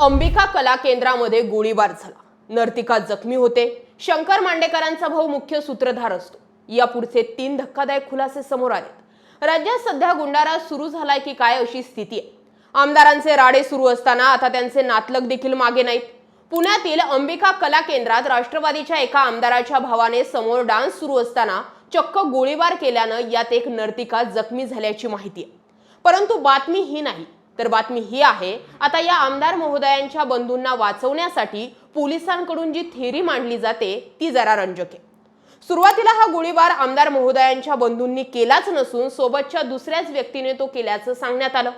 अंबिका कला केंद्रामध्ये गोळीबार झाला. नर्तिका जखमी होते. शंकर मांडेकरांचा भाऊ मुख्य सूत्रधार असतो. या पुढचे तीन धक्कादायक खुलासे समोर आलेत. राज्यात सध्या गुंडारा सुरू झालाय की काय अशी स्थिती आहे? आमदारांचे राडे सुरू असताना आता त्यांचे नातलग देखील मागे नाहीत. पुण्यातील अंबिका कला केंद्रात राष्ट्रवादीच्या एका आमदाराच्या भावाने समोर डान्स सुरू असताना चक्क गोळीबार केल्यानं यात एक नर्तिका जखमी झाल्याची माहिती आहे. परंतु बातमी ही नाही. तर बातमी ही आहे. आता या आमदार महोदयांच्या बंधूंना वाचवण्यासाठी पोलिसांकडून जी थेरी मांडली जाते ती जरा रंजक आहे. सुरुवातीला हा गोळीबार आमदार महोदयांच्या बंधूंनी केलाच नसून सोबतच्या दुसऱ्याच व्यक्तीने तो केल्याचं सांगण्यात आलं.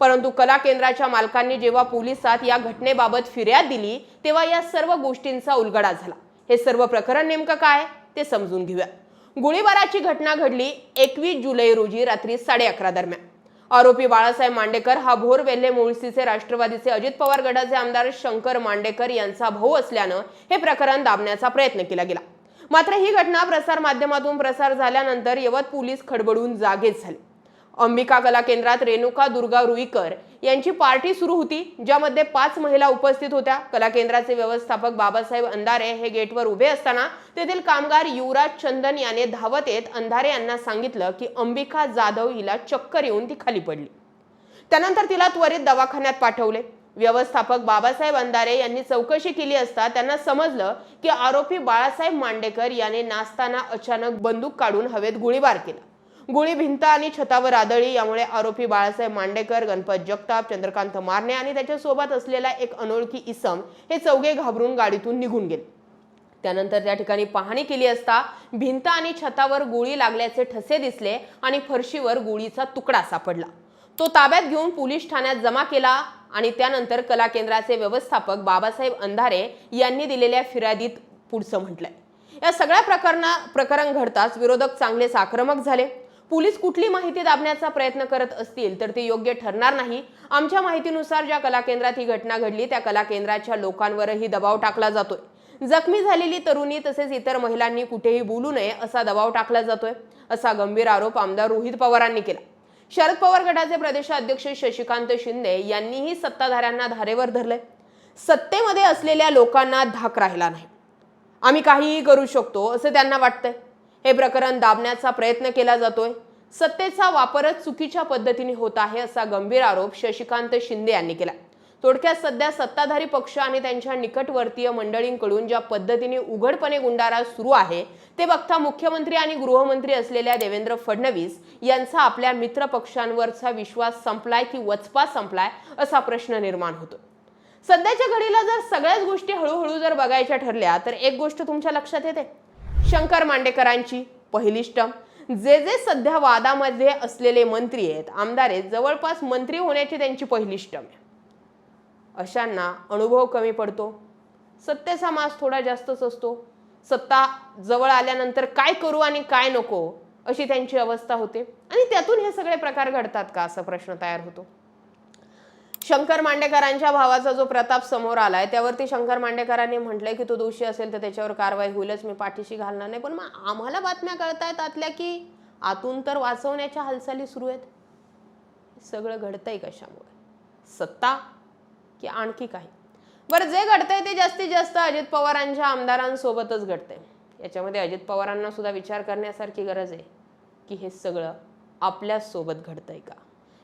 परंतु कला केंद्राच्या मालकांनी जेव्हा पोलिसात या घटनेबाबत फिर्याद दिली तेव्हा या सर्व गोष्टींचा उलगडा झाला. हे सर्व प्रकरण नेमकं काय ते समजून घेऊया. गोळीबाराची घटना घडली एकवीस जुलै रोजी रात्री साडे अकरा दरम्यान. आरोपी बाळासाहेब मांडेकर हा भोर वेल्हे मुळशीचे राष्ट्रवादीचे अजित पवार गटाचे आमदार शंकर मांडेकर यांचा भाऊ असल्यानं हे प्रकरण दाबण्याचा प्रयत्न केला गेला. मात्र ही घटना प्रसार माध्यमातून प्रसार झाल्यानंतर यवत पोलीस खडबडून जागेच झाले. अंबिका कला केंद्रात रेणुका दुर्गा रुईकर यांची पार्टी सुरू होती ज्यामध्ये पाच महिला उपस्थित होत्या. कला केंद्राचे व्यवस्थापक बाबासाहेब अंधारे हे गेटवर उभे असताना तेथील कामगार युवराज चंदन याने धावत येत अंधारे यांना सांगितलं की अंबिका जाधव हिला चक्कर येऊन ती खाली पडली. त्यानंतर तिला त्वरित दवाखान्यात पाठवले. व्यवस्थापक बाबासाहेब अंधारे यांनी चौकशी केली असता त्यांना समजलं की आरोपी बाळासाहेब मांडेकर याने नाचताना अचानक बंदूक काढून हवेत गोळीबार केला. गोळी भिंत आणि छतावर आदळी यामुळे आरोपी बाळासाहेब मांडेकर गणपत जगताप चंद्रकांत मारणे आणि त्याच्यासोबत असलेला एक अनोळखी इसम हे चौघे घाबरून गाडीतून निघून गेले. त्यानंतर त्या ठिकाणी पाहणी केली असता भिंत आणि छतावर गोळी लागल्याचे ठसे दिसले आणि फरशीवर गोळीचा तुकडा सापडला. तो ताब्यात घेऊन पोलीस ठाण्यात जमा केला आणि त्यानंतर कला केंद्राचे व्यवस्थापक बाबासाहेब अंधारे यांनी दिलेल्या फिर्यादीत पुढचं म्हटलंय. या सगळ्या प्रकरणा प्रकरण घडताच विरोधक चांगलेच आक्रमक झाले. पोलीस कुठली माहिती दाबण्याचा प्रयत्न करत असतील तर ते योग्य ठरणार नाही. आमच्या माहितीनुसार ज्या कला केंद्रात ही घटना घडली त्या कला केंद्राच्या लोकांवरही दबाव टाकला जातोय. जखमी झालेली तरुणी तसेच इतर महिलांनी कुठेही बोलू नये असा दबाव टाकला जातोय असा गंभीर आरोप आमदार रोहित पवारांनी केला. शरद पवार गटाचे प्रदेशाध्यक्ष शशिकांत शिंदे यांनीही सत्ताधाऱ्यांना धारेवर धरले सत्तेमध्ये असलेल्या लोकांना धाक राहिला नाही. आम्ही काहीही करू शकतो असं त्यांना वाटतंय. हे प्रकरण दाबण्याचा प्रयत्न केला जातोय. सत्तेचा वापरच चुकीच्या पद्धतीने होत आहे असा गंभीर आरोप शशिकांत शिंदे यांनी केला. थोडक्यात सध्या सत्ताधारी पक्ष आणि त्यांच्या निकटवर्तीय मंडळींकडून ज्या पद्धतीने उघडपणे गुंडारा सुरू आहे ते बघता मुख्यमंत्री आणि गृहमंत्री असलेल्या देवेंद्र फडणवीस यांचा आपल्या मित्र पक्षांवरचा विश्वास संपलाय की वचपा संपलाय असा प्रश्न निर्माण होतो. सध्याच्या घडीला जर सगळ्याच गोष्टी हळूहळू जर बघायच्या ठरल्या तर एक गोष्ट तुमच्या लक्षात येते. शंकर मांडेकरांची पहिली स्टंप जे जे सध्या वादामध्ये असलेले मंत्री आहेत आमदार आहेत जवळपास मंत्री होण्याची त्यांची पहिली स्टंप आहे. अशांना अनुभव कमी पडतो. सत्तेचा मास थोडा जास्तच असतो. सत्ता जवळ आल्यानंतर काय करू आणि काय नको अशी त्यांची अवस्था होते. आणि त्यातून हे सगळे प्रकार घडतात का असा प्रश्न तयार होतो. शंकर मांडेकरांच्या भावाचा जो प्रताप समोर आलाय त्यावरती शंकर मांडेकरांनी म्हटलंय की तो दोषी असेल तर त्याच्यावर कारवाई होईलच मी पाठीशी घालणार नाही. पण मग आम्हाला बातम्या कळतायत आतल्या की आतून तर वाचवण्याच्या हालचाली सुरू आहेत. सगळं घडतंय कशामुळे? सत्ता की आणखी काही? बरं जे घडतंय ते जास्तीत जास्त अजित पवारांच्या आमदारांसोबतच घडतंय. याच्यामध्ये अजित पवारांना सुद्धा विचार करण्यासारखी गरज आहे की हे सगळं आपल्यासोबत घडतंय का?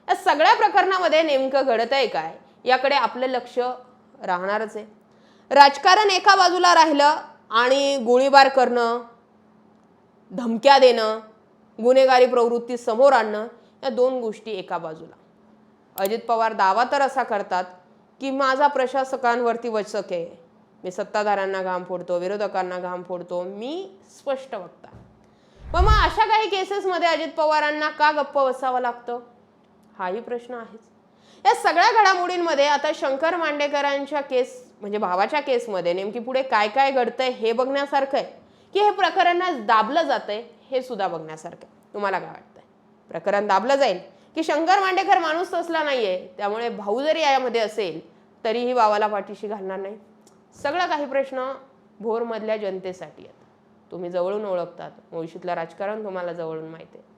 या सगळ्या प्रकरणामध्ये नेमकं घडतंय काय? याकडे आपलं लक्ष राहणारच आहे. राजकारण एका बाजूला राहिलं आणि गोळीबार करणं धमक्या देणं गुन्हेगारी प्रवृत्ती समोर आणणं या दोन गोष्टी एका बाजूला. अजित पवार दावा तर असा करतात की माझा प्रशासकांवरती वचक आहे. मी सत्ताधाऱ्यांना घाम फोडतो विरोधकांना घाम फोडतो मी स्पष्ट वक्ता. पण मग अशा काही केसेसमध्ये अजित पवारांना का गप्प बसावं लागतं? हाही प्रश्न आहेच. या सगळ्या घडामोडींमध्ये आता शंकर मांडेकरांच्या केस म्हणजे भावाच्या केसमध्ये नेमकी पुढे काय काय घडतंय हे बघण्यासारखं आहे. की हे प्रकरण दाबलं जातंय हे सुद्धा बघण्यासारखं आहे. तुम्हाला काय वाटतंय? प्रकरण दाबलं जाईल. की शंकर मांडेकर माणूस तसला नाहीये त्यामुळे भाऊ जरी यामध्ये असेल तरीही भावाला पाठीशी घालणार नाही. सगळं काही प्रश्न भोरमधल्या जनतेसाठी आहेत. तुम्ही जवळून ओळखतात. मुळशीतलं राजकारण तुम्हाला जवळून माहिती आहे.